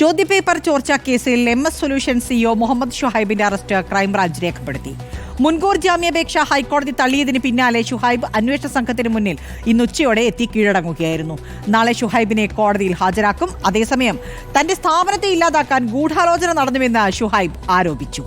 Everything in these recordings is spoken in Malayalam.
ചോദ്യപേപ്പർ ചോർച്ച കേസിൽ M S solution CEO Muhammad ഷുഹൈബിന്റെ arrest crime branch രേഖപ്പെടുത്തി. മുൻകൂർ ജാമ്യാപേക്ഷ ഹൈക്കോടതി തള്ളിയതിന് പിന്നാലെ ഷുഹൈബ് അന്വേഷണ സംഘത്തിന് മുന്നിൽ ഇന്ന് ഉച്ചയോടെ എത്തി കീഴടങ്ങുകയായിരുന്നു. നാളെ ഷുഹൈബിനെ കോടതിയിൽ ഹാജരാക്കും. അതേസമയം തന്റെ സ്ഥാപനത്തെ ഇല്ലാതാക്കാൻ ഗൂഢാലോചന നടന്നുവെന്ന് ഷുഹൈബ് ആരോപിച്ചു.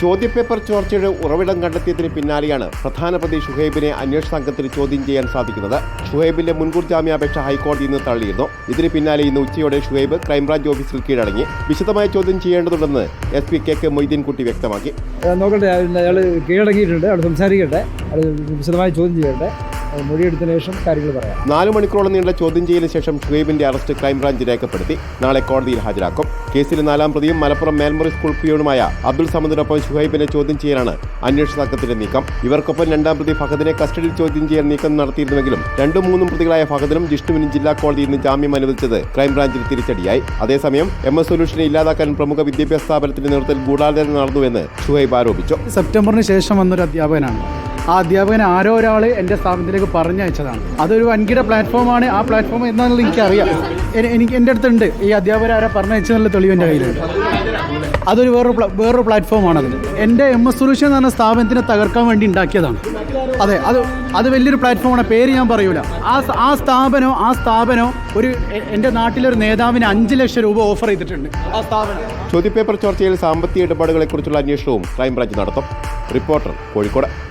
ചോദ്യപേപ്പർ ചോർച്ചയുടെ ഉറവിടം കണ്ടെത്തിയതിന് പിന്നാലെയാണ് പ്രധാന പ്രതി ഷുഹൈബിനെ അന്വേഷണ സംഘത്തിന് ചോദ്യം ചെയ്യാൻ സാധിക്കുന്നത്. ഷുഹൈബിന്റെ മുൻകൂർ ജാമ്യാപേക്ഷ ഹൈക്കോടതി ഇന്ന് തള്ളിയിരുന്നു. ഇതിന് പിന്നാലെ ഇന്ന് ഉച്ചയോടെ ഷുഹൈബ് ക്രൈംബ്രാഞ്ച് ഓഫീസിൽ കീഴടങ്ങി. വിശദമായ ചോദ്യം ചെയ്യേണ്ടതുണ്ടെന്ന് S P K K Moideenkutty വ്യക്തമാക്കി. നോക്കട്ടെ അയാൾ കീഴടങ്ങിയിട്ടുണ്ട്. അവിടെ സംസാരിക്കട്ടെ. വിശദമായി ചോദ്യം ചെയ്യട്ടെ. മൊഴിയെടുത്തതിന് ശേഷം കാര്യങ്ങൾ പറയാം. നാല് മണിക്കൂറോളം നീണ്ട ചോദ്യം ചെയ്യലിന് ശേഷം ഷുഹൈബിന്റെ അറസ്റ്റ് ക്രൈംബ്രാഞ്ച് രേഖപ്പെടുത്തി. നാളെ കോടതിയിൽ ഹാജരാക്കും. കേസിലെ നാലാം പ്രതിയും മലപ്പുറം മേൽമുറി സ്കൂൾ പിയോണുമായ അബ്ദുൾ സമദിനൊപ്പം ഷുഹൈബിനെ ചോദ്യം ചെയ്യാനാണ് അന്വേഷണ സംഘത്തിന്റെ നീക്കം. ഇവർക്കൊപ്പം രണ്ടാം പ്രതി ഫഹദിനെ കസ്റ്റഡിയിൽ ചോദ്യം ചെയ്യാൻ നീക്കം നടത്തിയിരുന്നുവെങ്കിലും രണ്ടും മൂന്നും പ്രതികളായ ഫഹദിനും ജിഷ്ണുവിനും ജില്ലാ കോടതിയിൽ നിന്ന് ജാമ്യം അനുവദിച്ചത് ക്രൈംബ്രാഞ്ചിന് തിരിച്ചടിയായി. അതേസമയം എം എസ് സൊല്യൂഷനെ ഇല്ലാതാക്കാൻ പ്രമുഖ വിദ്യാഭ്യാസ സ്ഥാപനത്തിന്റെ നേതൃത്വത്തിൽ ഗൂഢാലോചന നടന്നുവെന്ന് ഷുഹൈബ് ആരോപിച്ചു. സെപ്റ്റംബറിന് ശേഷം വന്നൊരു അധ്യാപകനാണ്. ആ അധ്യാപകൻ ആരോ ഒരാൾ എന്റെ സ്ഥാപനത്തിലേക്ക് പറഞ്ഞയച്ചതാണ്. അതൊരു വൻകിട പ്ലാറ്റ്ഫോമാണ്. ആ പ്ലാറ്റ്ഫോം എന്താണെന്ന് എനിക്കറിയാം. എനിക്ക് എന്റെ അടുത്തുണ്ട്. ഈ അധ്യാപകർ ആരാ പറഞ്ഞയച്ചെന്നുള്ള തെളിവ് എന്റെ കയ്യിലുണ്ട്. അതൊരു വേറൊരു വേറൊരു പ്ലാറ്റ്ഫോമാണത് എന്റെ എം എസ് സൊല്യൂഷൻ എന്ന് പറഞ്ഞ സ്ഥാപനത്തിനെ തകർക്കാൻ വേണ്ടി ഉണ്ടാക്കിയതാണ്. അതെ അത് അത് വലിയൊരു പ്ലാറ്റ്ഫോമാണ്. പേര് ഞാൻ പറയൂല. ആ ആ സ്ഥാപനം ആ സ്ഥാപനം ഒരു എന്റെ നാട്ടിലൊരു നേതാവിന് അഞ്ച് ലക്ഷം രൂപ ഓഫർ ചെയ്തിട്ടുണ്ട്. ആ സ്ഥാപനം. ചോദ്യപേപ്പർ ചർച്ചയിൽ സാമ്പത്തിക ഇടപാടുകളെക്കുറിച്ചുള്ള അന്വേഷണവും ക്രൈംബ്രാഞ്ച് നടത്തും. റിപ്പോർട്ടർ കോഴിക്കോട്.